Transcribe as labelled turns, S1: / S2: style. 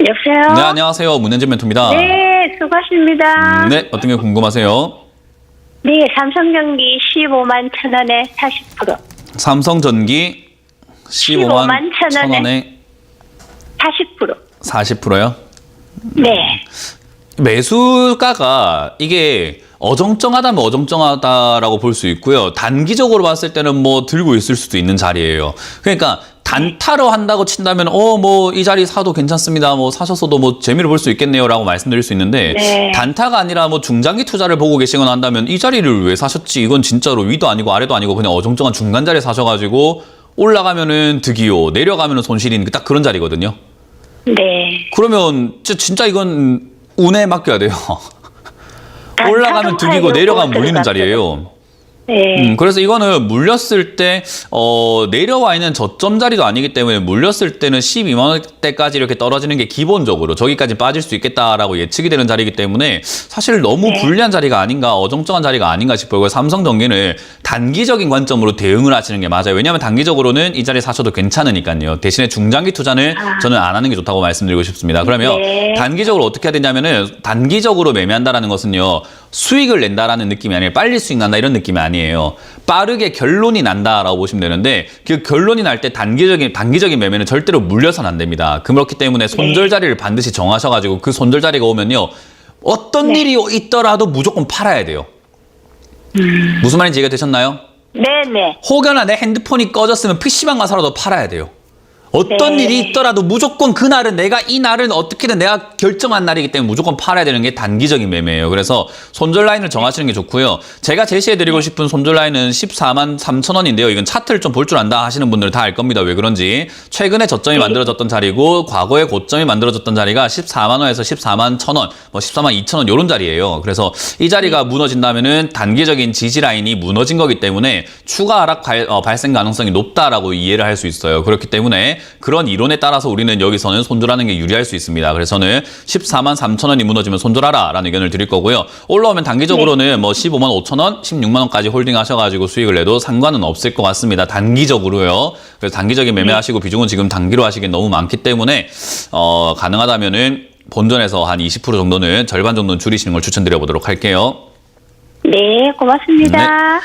S1: 여보세요?
S2: 네, 안녕하세요. 문현진 멘토입니다.
S1: 네, 수고하십니다.
S2: 음, 네, 어떤 게 궁금하세요?
S1: 네, 삼성전기 15만 천 원에 40%.
S2: 삼성 전기 15만
S1: 15만
S2: 천천
S1: 원에.
S2: 원에
S1: 40%.
S2: 40%요?
S1: 네.
S2: 매수가가 이게 어정쩡하다면 어정쩡하다라고 볼 수 있고요. 단기적으로 봤을 때는 뭐 들고 있을 수도 있는 자리예요. 그러니까 단타로 한다고 친다면 어 뭐 이 자리 사도 괜찮습니다. 뭐 사셨어도 뭐 재미를 볼 수 있겠네요라고 말씀드릴 수 있는데
S1: 네.
S2: 단타가 아니라 뭐 중장기 투자를 보고 계시거나 한다면 이 자리를 왜 사셨지? 이건 진짜로 위도 아니고 아래도 아니고 그냥 어정쩡한 중간 자리에 사셔가지고 올라가면은 득이요, 내려가면은 손실인 딱 그런 자리거든요.
S1: 네.
S2: 그러면 진짜- 진짜 이건 운에 맡겨야 돼요.
S1: 아,
S2: 올라가면 득이고 내려가면 물리는 자리예요.
S1: 네.
S2: 음, 그래서 이거는 물렸을 때, 어, 내려와 있는 저점 자리도 아니기 때문에 물렸을 때는 12만 원대까지 이렇게 떨어지는 게 기본적으로 저기까지 빠질 수 있겠다라고 예측이 되는 자리이기 때문에 사실 너무
S1: 네.
S2: 불리한 자리가 아닌가, 어정쩡한 자리가 아닌가 싶어요. 그래서 삼성전기는 단기적인 관점으로 대응을 하시는 게 맞아요. 왜냐하면 단기적으로는 이 자리 사셔도 괜찮으니까요. 대신에 중장기 투자는
S1: 아.
S2: 저는 안 하는 게 좋다고 말씀드리고 싶습니다. 그러면
S1: 네.
S2: 단기적으로 어떻게 해야 되냐면은 단기적으로 매매한다라는 것은요 수익을 낸다라는 느낌이 아니라 빨리 수익 난다 이런 느낌이 아니에요 빠르게 결론이 난다라고 보시면 되는데 그 결론이 날 때 단기적인 단기적인 매매는 절대로 물려서는 안 됩니다 그렇기 때문에 손절 자리를 반드시 정하셔가지고 그 손절 자리가 오면요 어떤
S1: 네.
S2: 일이 있더라도 무조건 팔아야 돼요 무슨 말인지 이해가 되셨나요?
S1: 네네.
S2: 혹여나 내 핸드폰이 꺼졌으면 PC방 가서라도 팔아야 돼요. 어떤
S1: 네.
S2: 일이 있더라도 무조건 그날은 내가 이 날은 어떻게든 내가 결정한 날이기 때문에 무조건 팔아야 되는 게 단기적인 매매예요. 그래서 손절 라인을 정하시는 게 좋고요. 제가 제시해드리고 싶은 손절 라인은 14만 3천 원인데요. 이건 차트를 좀 볼 줄 안다 하시는 분들은 다 알 겁니다. 왜 그런지. 최근에 저점이 만들어졌던 자리고 과거에 고점이 만들어졌던 자리가 14만 원에서 14만 1천 원, 뭐 14만 2천 원 이런 자리예요. 그래서 이 자리가 무너진다면은 단기적인 지지 라인이 무너진 거기 때문에 추가 하락 발, 어, 발생 가능성이 높다라고 이해를 할 수 있어요. 그렇기 때문에 그런 이론에 따라서 우리는 여기서는 손절하는 게 유리할 수 있습니다. 그래서 저는 14만 3천 원이 무너지면 손절하라라는 의견을 드릴 거고요. 올라오면 단기적으로는 뭐 15만 5천 원, 16만 원까지 홀딩 하셔가지고 수익을 내도 상관은 없을 것 같습니다. 단기적으로요. 그래서 단기적인 매매하시고 비중은 지금 단기로 하시기엔 너무 많기 때문에 어, 가능하다면은 본전에서 한 20% 정도는 절반 정도는 줄이시는 걸 추천드려 보도록 할게요.
S1: 네, 고맙습니다.